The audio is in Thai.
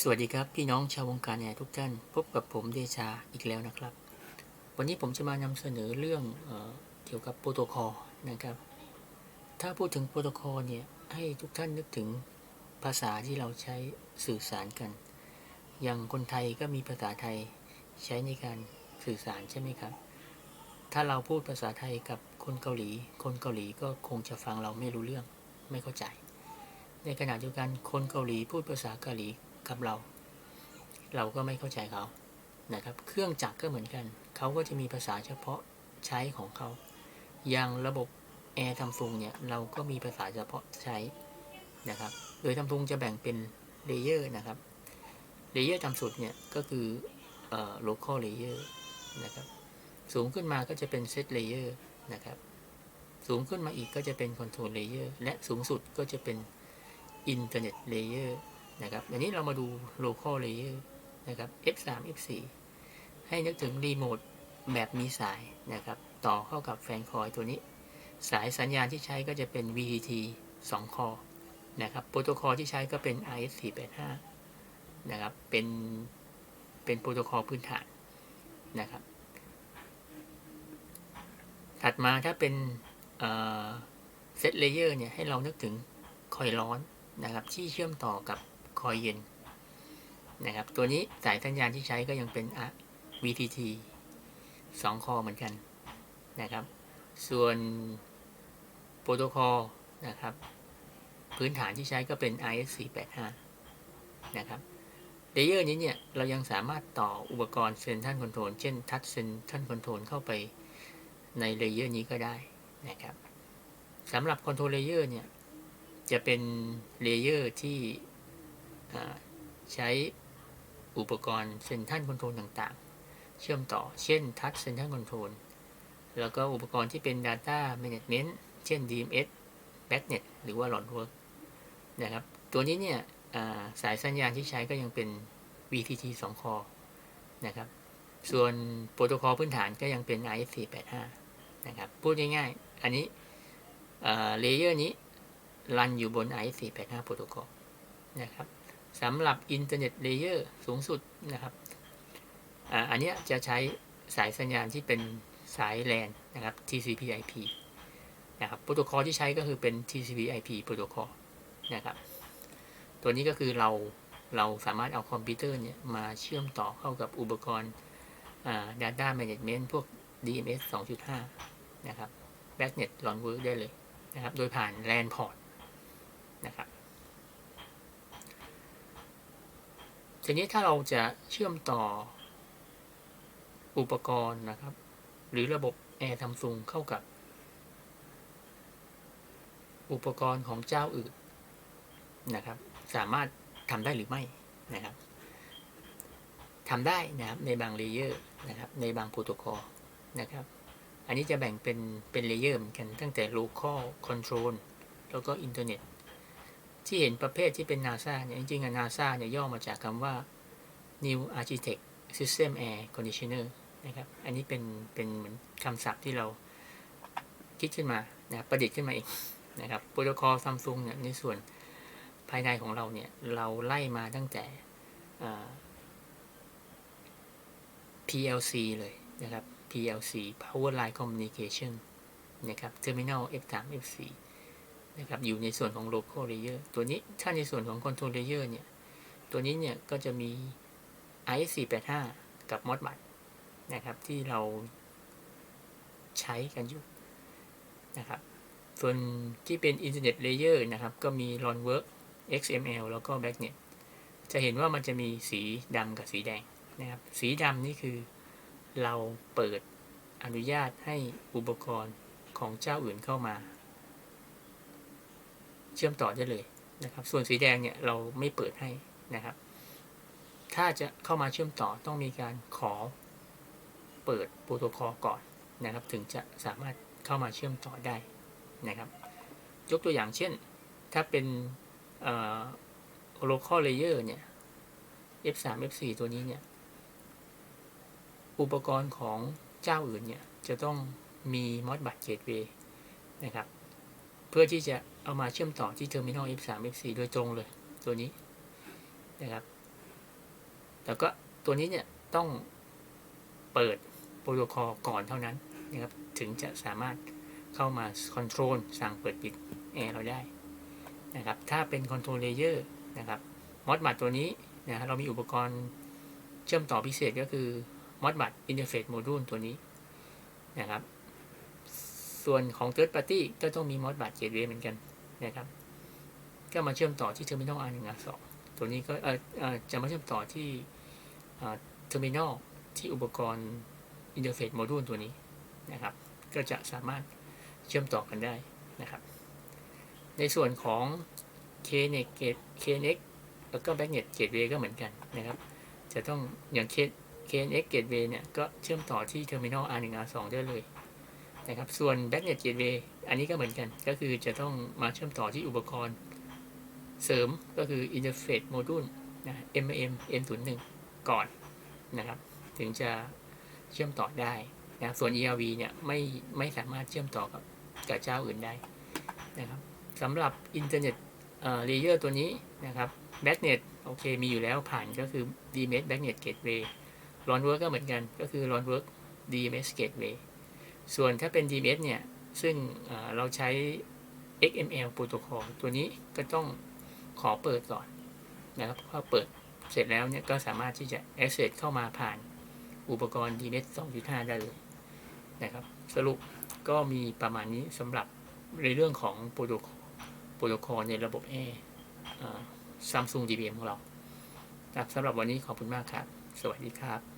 สวัสดีครับพี่น้องชาววงการแอร์ทุกท่าน พบกับผมเดชาอีกแล้วนะครับ วันนี้ผมจะมานำเสนอเรื่องเออเกี่ยวกับโปรโตคอลนะครับ ถ้าพูดถึงโปรโตคอลเนี่ยให้ทุกท่านนึกถึงภาษาที่เราใช้สื่อสารกัน อย่างคนไทยก็มีภาษาไทยใช้ในการสื่อสารใช่ไหมครับ ถ้าเราพูดภาษาไทยกับคนเกาหลี คนเกาหลีก็คงจะฟังเราไม่รู้เรื่องไม่เข้าใจ ในขณะเดียวกันคนเกาหลีพูดภาษาเกาหลี กับเรา เราก็ไม่เข้าใจเขานะครับ เครื่องจักรก็เหมือนกัน เขาก็จะมีภาษาเฉพาะใช้ของเขา อย่างระบบแอร์ซัมซุงเนี่ย เราก็มีภาษาเฉพาะใช้นะครับ โดยซัมซุงจะแบ่งเป็นเลเยอร์นะครับ เลเยอร์ต่ำสุดเนี่ยก็คือเอ่อ local layer นะครับ สูงขึ้นมาก็จะเป็น set layer นะครับ สูงขึ้นมาอีกก็จะเป็น control layer และสูงสุดก็จะเป็น internet layer นะครับอันนี้เรามาดู local layer นะครับ F3 F4 ให้นึกถึงรีโมทแบบมีสายนะครับ ต่อเข้ากับแฟนคอยตัวนี้ สายสัญญาณที่ใช้ก็จะเป็น VTT 2 คอนะครับโปรโตคอลที่ใช้ก็เป็น RS485 นะครับเป็นเป็นโปรโตคอลพื้นฐานนะครับ ถัดมาถ้าเป็นเซตเลเยอร์เนี่ยให้เรานึกถึงคอยร้อนนะครับ ที่เชื่อมต่อกับ คอยเย็นนะครับ ตัวนี้สายสัญญาณที่ใช้ก็ยังเป็น VTT 2 คอเหมือนกันนะครับ ส่วนโปรโตคอลนะครับ พื้นฐานที่ใช้ก็เป็น IS485 นะครับเลเยอร์นี้เนี่ย เรายังสามารถต่ออุปกรณ์เซนทันคอนโทรลเช่นทัชเซนทันคอนโทรลเข้าไปในเลเยอร์นี้ก็ได้นะครับสำหรับคอนโทรลเลเยอร์เนี่ย จะเป็นเลเยอร์ที่ ใช้อุปกรณ์เซนทันคอนโทรลต่างๆ เชื่อมต่อ เช่นทัชเซนทันคอนโทรลแล้วก็อุปกรณ์ที่เป็น Data Management เช่น DMS Backnet หรือว่า l o n w o r k นะครับ ตัวนี้เนี่ยสายสัญญาณที่ใช้ก็ยังเป็น VTT 2คอนะครับ ส่วนโปรโตคอลพื้นฐานก็ยังเป็น IS485 นะครับ พูดง่ายๆ อันนี้เลเยอร์นี้รันอยู่บน IS485 โปรโตคอลนะครับ สำหรับ Internet Layer สูงสุดนะครับออันนี้จะใช้สายสัญญาณที่เป็นสาย LAN นะครับ TCP/IP นะครับโปรโตคอลที่ใช้ก็คือเป็น TCP/IP โปรโตคอลนะครับ ตัวนี้ก็คือเราเราสามารถเอาคอมพิวเตอร์เนี่ยมาเชื่อมต่อเข้ากับอุปกรณ์ Data Management พวก DMS 2.5 นะครับ Backnet l o n w o r k ได้เลยนะครับ โดยผ่าน LAN port นะครับ ทีนี้ถ้าเราจะเชื่อมต่ออุปกรณ์นะครับ หรือระบบแอร์ซัมซุงเข้ากับ อุปกรณ์ของเจ้าอื่นนะครับ สามารถทำได้หรือไม่นะครับทำได้นะครับในบางเลเยอร์นะครับ ในบางโปรโตคอลนะครับ อันนี้จะแบ่งเป็นเป็นเลเยอร์เหมือนกันตั้งแต่ local control แล้วก็ internet ที่เห็นประเภทที่เป็น NASA เนี่ย จริงๆ NASA เนี่ยย่อมาจากคำว่า New Architect System Air Conditioner นะครับ อันนี้เป็นเป็นเหมือนคำศัพท์ที่เราคิดขึ้นมานะประดิษฐ์ขึ้นมาเองนะครับโปรโตคอลซัมซุงเนี่ยในส่วนภายในของเราเนี่ย เราไล่มาตั้งแต่ PLC เลยนะครับ PLC Power Line Communication นะครับ Terminal F3 F4 นะครับอยู่ในส่วนของ Local Layer ตัวนี้ถ้าในส่วนของ Control Layer เนี่ยตัวนี้เนี่ยก็จะมี IS485 กับ Modbus นะครับที่เราใช้กันอยู่นะครับส่วนที่เป็น Internet Layer นะครับก็มี l o n w o r k XML แล้วก็ Backnet จะเห็นว่ามันจะมีสีดำกับสีแดงนะครับสีดำนี่คือเราเปิดอนุญาตให้อุปกรณ์ของเจ้าอื่นเข้ามา เชื่อมต่อได้เลยนะครับ ส่วนสีแดงเนี่ยเราไม่เปิดให้นะครับ ถ้าจะเข้ามาเชื่อมต่อต้องมีการขอเปิดโปรโตคอลก่อนนะครับ ถึงจะสามารถเข้ามาเชื่อมต่อได้นะครับ ยกตัวอย่างเช่น ถ้าเป็น local layer เนี่ย F3 F4 ตัวนี้เนี่ย อุปกรณ์ของเจ้าอื่นเนี่ย จะต้องมี Modbus Gateway นะครับ พื่อที่จะเอามาเชื่อมต่อที่ Terminal F3 F4 โดยตรงเลย ตัวนี้นะครับแต่ก็ตัวนี้เนี่ยต้องเปิดโปรโตคอลก่อนเท่านั้นนะครับ ถึงจะสามารถเข้ามาคอนโทรลสั่งเปิดปิดแอร์เราได้นะครับ ถ้าเป็นคอนโทรลเลเยอร์นะครับมอดบัตตัวนี้นะฮะเรามีอุปกรณ์เชื่อมต่อพิเศษก็คือมอดบัตอินเทอร์เฟซโมดูลตัวนี้นะครับ ส่วนของ Third Party ก็ต้องมีมอดบัตเกตเวย์เหมือนกันนะครับ ก็มาเชื่อมต่อที่ Terminal R1 R2 ตัวนี้ก็จะมาเชื่อมต่อที่เทอร์มินอลที่อุปกรณ์อินเทอร์เฟซโมดูลตัวนี้นะครับ ก็จะสามารถเชื่อมต่อกันได้นะครับ ในส่วนของ KNX t KNX แล้วก็ Backnet Gateway ก็เหมือนกันนะครับ จะต้องอย่าง K- KNX Gateway เนี่ยก็เชื่อมต่อที่ Terminal R1 R2 ได้เลย นะครับ ส่วน Backnet Gateway อันนี้ก็เหมือนกัน ก็คือจะต้องมาเชื่อมต่อที่อุปกรณ์เสริมก็คือ Interface Module นะ MM M01 ก่อนนะครับ ถึงจะเชื่อมต่อได้นะส่วน ERV เนี่ยไม่ไม่สามารถเชื่อมต่อกับกับเจ้าอื่นได้นะครับสำหรับอินเทอร์เน็ตเลเยอร์ตัวนี้นะครับ Backnet โอเคมีอยู่แล้วผ่านก็คือ DMS Backnet Gateway r o n w o r k ก็เหมือนกันก็คือ r o n w o r k DMS Gateway ส่วนถ้าเป็น DMS เนี่ย ซึ่งเราใช้ XML Protocol ตัวนี้ก็ต้องขอเปิดก่อนนะครับพอเปิดเสร็จแล้วเนี่ยก็สามารถที่จะ access เข้ามาผ่านอุปกรณ์ DNS 2.5 ได้เลยนะครับ สรุปก็มีประมาณนี้สำหรับในเรื่องของโปรโตคอลโปรโตคอลในระบบ Air ซัมซุง DBM ของเราครับสำหรับวันนี้ขอบคุณมากครับ สวัสดีครับ